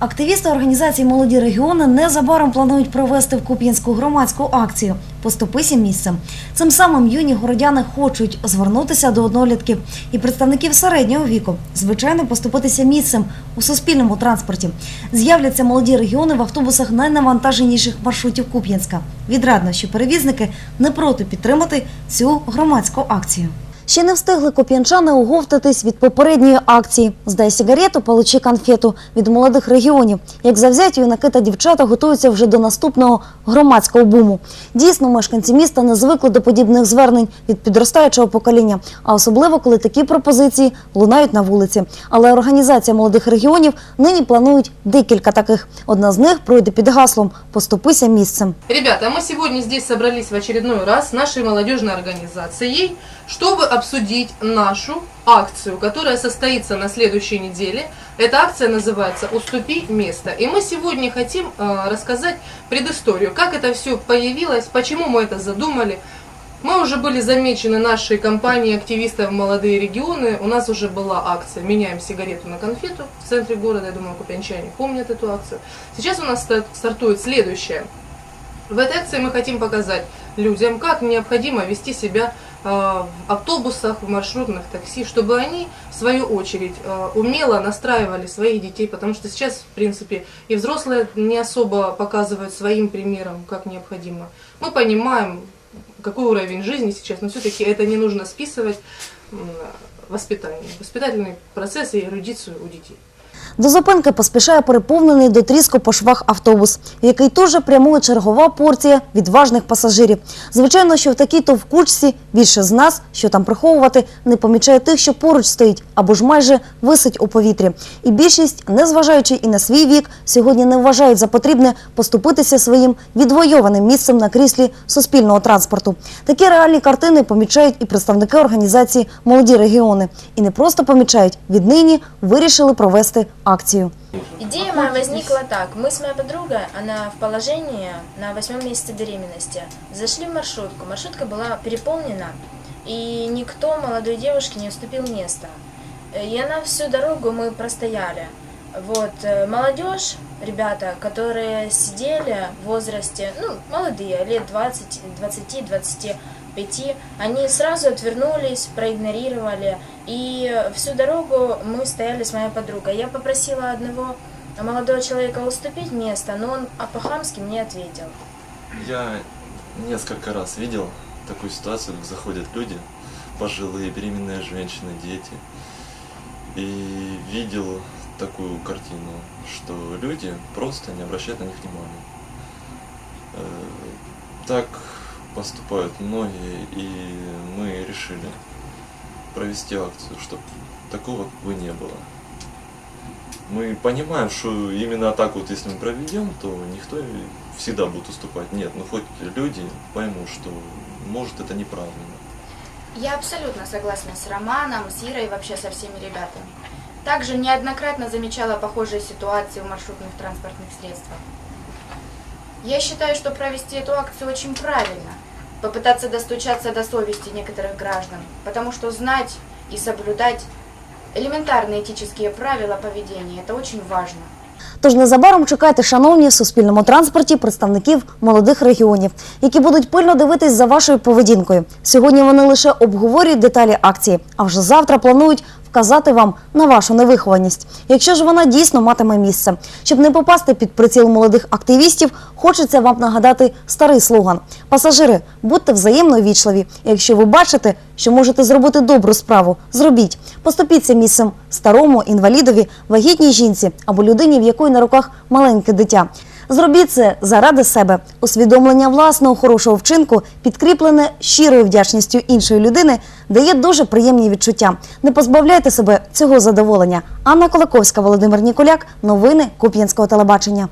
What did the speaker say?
Активісти організації Молоді регіони незабаром планують провести в Куп'янську громадську акцію Поступися місцем. Цим самим юні городяни хочуть звернутися до однолітків і представників середнього віку, звичайно, поступитися місцем у суспільному транспорті. З'являться молоді регіони в автобусах найнавантаженіших маршрутів Куп'янська. Відрадно, що перевізники не проти підтримати цю громадську акцію. Ще не встигли коп'янчани оговтатись від попередньої акції. Здай сигарету, получи конфету від молодих регіонів. Як завзяті юнаки та дівчата готуються вже до наступного громадського буму. Дійсно, мешканці міста не звикли до подібних звернень від підростаючого покоління, а особливо коли такі пропозиції лунають на вулиці. Але організація молодих регіонів нині планують декілька таких. Одна з них пройде під гаслом Поступися місцем. Ребята, мы сегодня здесь собрались в очередной раз с нашей молодежной организацией, чтобы обсудить нашу акцию, которая состоится на следующей неделе. Эта акция называется «Уступи место». И мы сегодня хотим э, рассказать предысторию, как это все появилось, почему мы это задумали. Мы уже были замечены нашей компанией активистов «Молодые регионы». У нас уже была акция «Меняем сигарету на конфету» в центре города. Я думаю, купянчане помнят эту акцию. Сейчас у нас ста- стартует следующая. В этой акции мы хотим показать людям, как необходимо вести себя в автобусах, в маршрутных такси, чтобы они, в свою очередь, э, умело настраивали своих детей, потому что сейчас, в принципе, и взрослые не особо показывают своим примером, как необходимо. Мы понимаем, какой уровень жизни сейчас, но все-таки это не нужно списывать воспитание, воспитательный процесс и эрудицию у детей. До зупинки поспішає переповнений до тріску по швах автобус, в який же прямує чергова порція відважних пасажирів. Звичайно, що в такій товкучці більше з нас, що там приховувати, не помічає тих, що поруч стоїть або ж майже висить у повітрі. І більшість, незважаючи і на свій вік, сьогодні не вважають за потрібне поступитися своїм відвойованим місцем на кріслі суспільного транспорту. Такі реальні картини помічають і представники організації Молоді регіони. І не просто помічають, віднині вирішили провести акцію. Идея моя возникла так. Мы с моей подругой, она в положении на восьмом месяце беременности. Зашли в маршрутку. Маршрутка была переполнена, и никто молодой девушке не уступил место. И она всю дорогу мы простояли. Вот, э, молодежь, ребята, которые сидели в возрасте, ну, молодые, лет 20, 20, 25, они сразу отвернулись, проигнорировали. И всю дорогу мы стояли с моей подругой. Я попросила одного молодого человека уступить место, но он по-хамски мне ответил. Я несколько раз видел такую ситуацию, как заходят люди, пожилые, беременные женщины, дети. И видел такую картину, что люди просто не обращают на них внимания. Э, Так поступают многие, и мы решили провести акцию, чтобы такого бы не было. Мы понимаем, что именно так вот, если мы проведем, то никто всегда будет уступать. Нет, ну хоть люди поймут, что может это неправильно. Я абсолютно согласна с Романом, с Ирой и вообще со всеми ребятами. Также неоднократно замечала похожие ситуации в маршрутных транспортных средствах. Я считаю, что провести эту акцию очень правильно. Попытаться достучаться до совести некоторых граждан, потому что знать и соблюдать элементарные этические правила поведения – это очень важно. Тож незабаром чекайте, шановні, в суспільному транспорті представників молодих регіонів, які будуть пильно дивитись за вашою поведінкою. Сьогодні вони лише обговорюють деталі акції, а вже завтра планують вказати вам на вашу невихованість, якщо ж вона дійсно матиме місце. Щоб не попасти під приціл молодих активістів, хочеться вам нагадати старий слоган: пасажири, будьте взаємно вічливі. Якщо ви бачите, що можете зробити добру справу, зробіть. Поступіться місцем старому, інвалідові, вагітній жінці або людині, в якої на руках маленьке дитя. Зробіть це заради себе. Усвідомлення власного хорошого вчинку, підкріплене щирою вдячністю іншої людини, дає дуже приємні відчуття. Не позбавляйте себе цього задоволення. Анна Колаковська, Володимир Ніколяк. Новини Куп'янського телебачення.